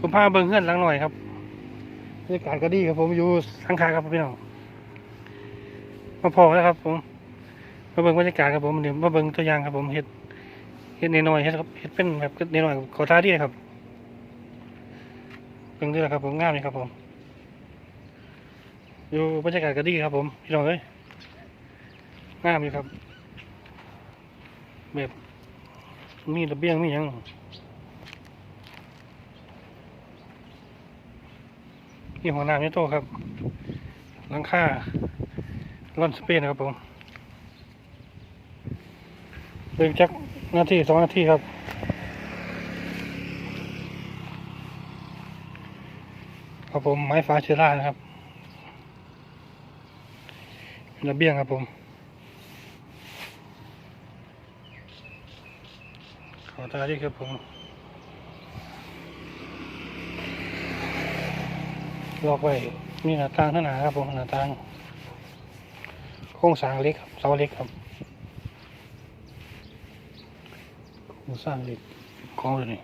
ผมพาเบิ่งเพื่อนหลังหน่อยครับบรรยากาศก็ดีครับผมอยู่ข้างๆครับพี่น้องมาพอแล้วครับผมมาเบิ่งบรรยากาศครับผมเดี๋ยวมาเบิ่งตัวอย่างครับผมเฮ็ดเฮ็ดน้อยเฮ็ดครับเฮ็ดเป็นแบบน้อยขอท้าดีเลยครับเบิ่งด้วยครับผมงามเลยครับผมอยู่บรรยากาศก็ดีครับผมพี่น้องเอ้ยงามอยู่ครับแบบมีระเบียงมีหยัง นี่ห้องน้ำนี่โตครับหลังคาลอนสเปนครับผมเดินจักนาทีสองนาทีครับครับผมไม้ฟ้าเชื้อรานะครับระเบียงครับผมขอตาดีครับผม ลอกไว้มีหน้าต่างข้างหน้าครับผมหน้าต่างโครงสร้างเล็กครับเสาเล็กครับโครงสร้างเล็กของตัวนี้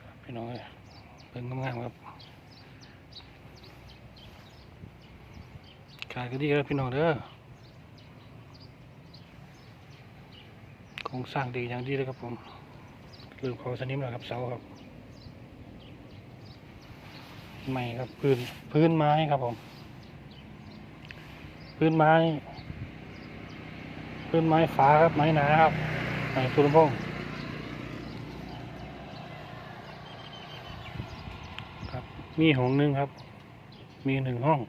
ครับพี่น้องเอ้ยเป็นงามๆครับขายก็ดีครับพี่น้องเด้อโครงสร้างดีอย่างดีเลยครับผม เรื่องของสนิมแล้วครับเสาครับไม้ครับพื้นพื้นไม้ครับผม พื้นไม้ พื้นไม้ฟ้าครับไม้หนาครับไม้ตุลพงครับ มีห้องหนึงครับ มีหนึ่งห้อง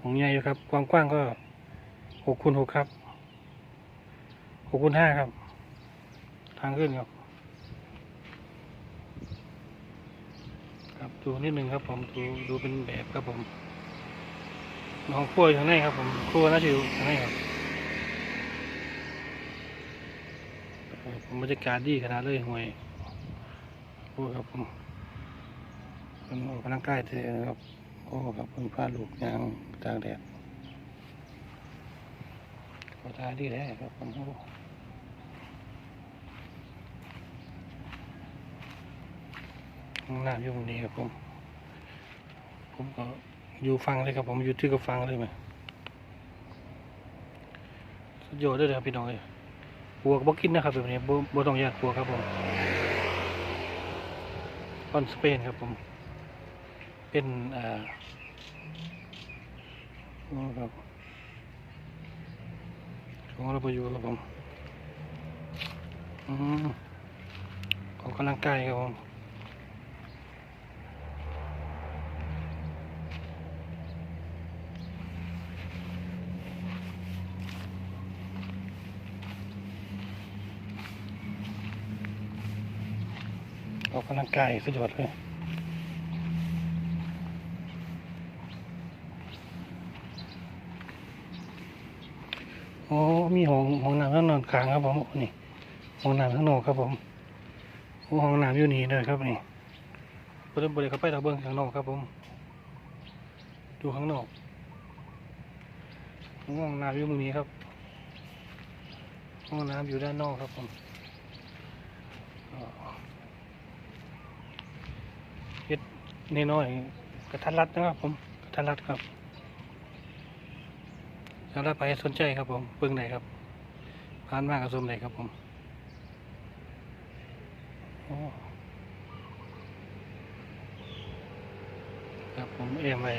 ห้องใหญ่อยู่ครับกว้างๆก็หกคูณหกครับหกคูณห้าครับ ทางขึ้นครับ ครับ ดูนิดนึงครับ ผมดูดูเป็นแบบครับผมห้องครัวอยู่ข้างในครับ ผมครัวน่าจะอยู่ข้างในครับผมบรรยากาศดีขนาดเลยห่วยโอ้ครับผมเป็นออกกำลังกายเถอะครับโอ้ครับเพิ่งพาลูกยางตากแดดขอทายดีแท้วครับผมโอ้ ห้องน้ำอยู่ตรงนี้ครับผม ผมก็อยู่ฟังเลยครับผมอยู่ที่ก็ฟังเลยไหมสุดยอดเลยครับพี่น้องเลยปวก็บอกกินนะครับแบบนี้บ่บ่ต้องยากปัวครับผมคอนสเปนครับผม เป็นอ่าครับของเราไปอยู่ครับผม อืมออกกำลังกายครับผม ออกกำลังกายสุดยอดเลยโอ้มีห้องห้องน้ำข้างนอกกลางครับผมนี่ห้องน้ำข้างนอกครับผมห้องน้ำอยู่นี่เลยครับนี่บริบริเข้าไปตะเบิ้งข้างนอกครับผม ดูข้างนอกห้องน้ำอยู่ตรงนี้ครับ ห้องน้ำอยู่ด้านนอกครับผมอ๋อเฮ็ด น้อยๆกระทัดรัดนะครับผมกระทัดรัดครับสำหรับไปสนใจครับผมเบิ่งไหนครับผ่านมากกระสมไหนครับผมครับผมเอ็มไว้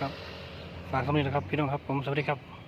ครับฝากคำนี้นะครับ พี่น้องครับผมสวัสดีครับ